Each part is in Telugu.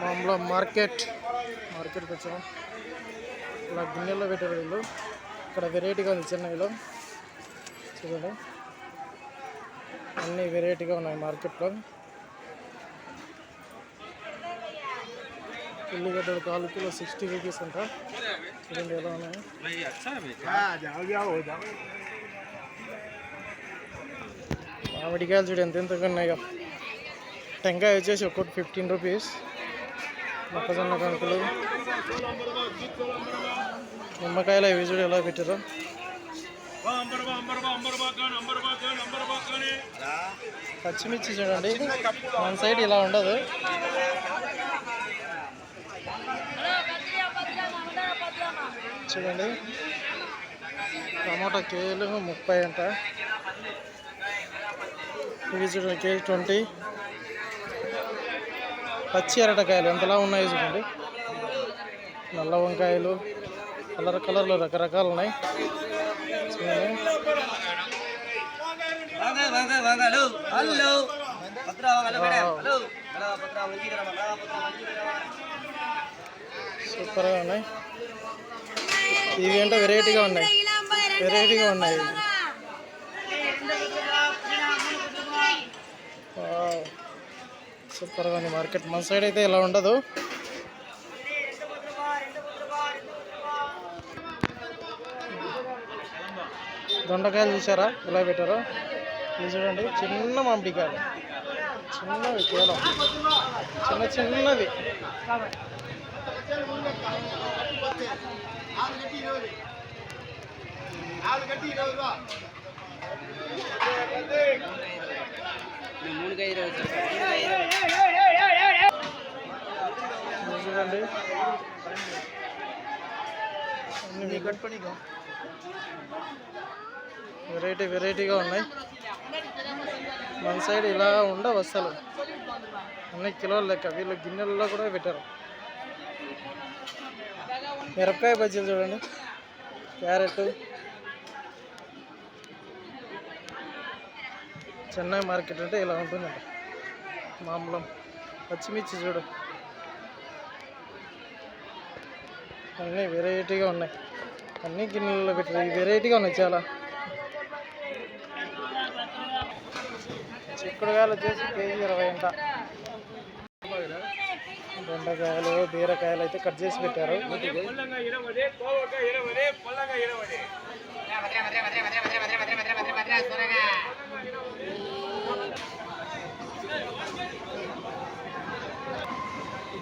మామూలుగా మార్కెట్ మార్కెట్కి వచ్చాము. ఇలా గిన్నెల్లో పెట్టారు వీళ్ళు. ఇక్కడ వెరైటీగా ఉంది చెన్నైలో చూడండి. అన్నీ వెరైటీగా ఉన్నాయి మార్కెట్లో. ఉల్లిగడ్డలు కాలు కిలో సిక్స్టీ రూపీస్ అంట. చూడండి ఎలా ఉన్నాయి. మామిడికాయలు చూడు ఎంత ఎంత ఉన్నాయి. టెంకాయ వచ్చేసి ఒకటి ఫిఫ్టీన్ రూపీస్ మొక్కజొన్న కణుకులు. నిమ్మకాయలు అవి చూడు ఎలా పెట్టారు. పచ్చిమిర్చి చూడండి. మన సైడ్ ఇలా ఉండదు. చూడండి. టమాటా కేజీలు ముప్పై అంట. ఇవి చూడండి కేజీ ట్వంటీ. పచ్చి అరటకాయలు ఎంతలా ఉన్నాయి చూడండి. నల్ల వంకాయలు కలర్ కలర్లు రకరకాలు ఉన్నాయి. సూపర్గా ఉన్నాయి. ఇవి ఏంటో వెరైటీగా ఉన్నాయి. వెరైటీగా ఉన్నాయి. సూపర్ ఉంది మార్కెట్. మన సైడ్ అయితే ఇలా ఉండదు. దొండకాయలు చూసారా ఇలా పెట్టారు? ఇది చూడండి చిన్న మామిడికాయలు. చిన్నవి కేవలం. చిన్న చిన్నది మూడుగా ఇరవై అండి వెరైటీ వెరైటీగా ఉన్నాయి. మన సైడ్ ఇలా ఉండవు అసలు అన్ని కిలోలు లెక్క. వీళ్ళు గిన్నెలలో కూడా పెట్టారు. మిరపకాయ బజ్జీలు చూడండి. క్యారెట్. చెన్నై మార్కెట్ అంటే ఇలా ఉంటుందంట. మామూలం. పచ్చిమిర్చి చూడు. అన్నీ వెరైటీగా ఉన్నాయి. అన్ని గిన్నెలలో పెట్టారు వెరైటీగా ఉన్నాయి చాలా. చిక్కుడుకాయలు వచ్చేసి కేజీ ఇరవై అంట. బెండకాయలు బీరకాయలు అయితే కట్ చేసి పెట్టారు.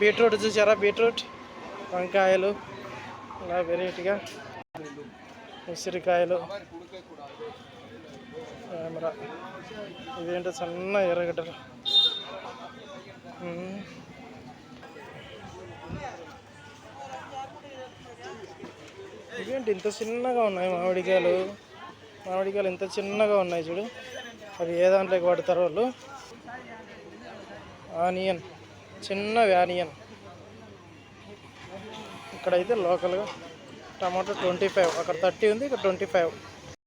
బీట్రూట్ చూసారా? బీట్రూట్ వంకాయలు. ఇలా వెరైటీగా ఉసిరికాయలు. కెమెరా ఇదేంటో సన్న ఎర్రగడ్డలు. ఇవేంటి ఇంత చిన్నగా ఉన్నాయి మామిడికాయలు? మామిడికాయలు ఇంత చిన్నగా ఉన్నాయి చూడు. అవి ఏ దాంట్లోకి వాడతారు వాళ్ళు? ఆనియన్. చిన్నవి ఆనియన్. ఇక్కడైతే లోకల్గా టమాటో ట్వంటీ ఫైవ్ అక్కడ థర్టీ ఉంది ఇక్కడ ట్వంటీ ఫైవ్.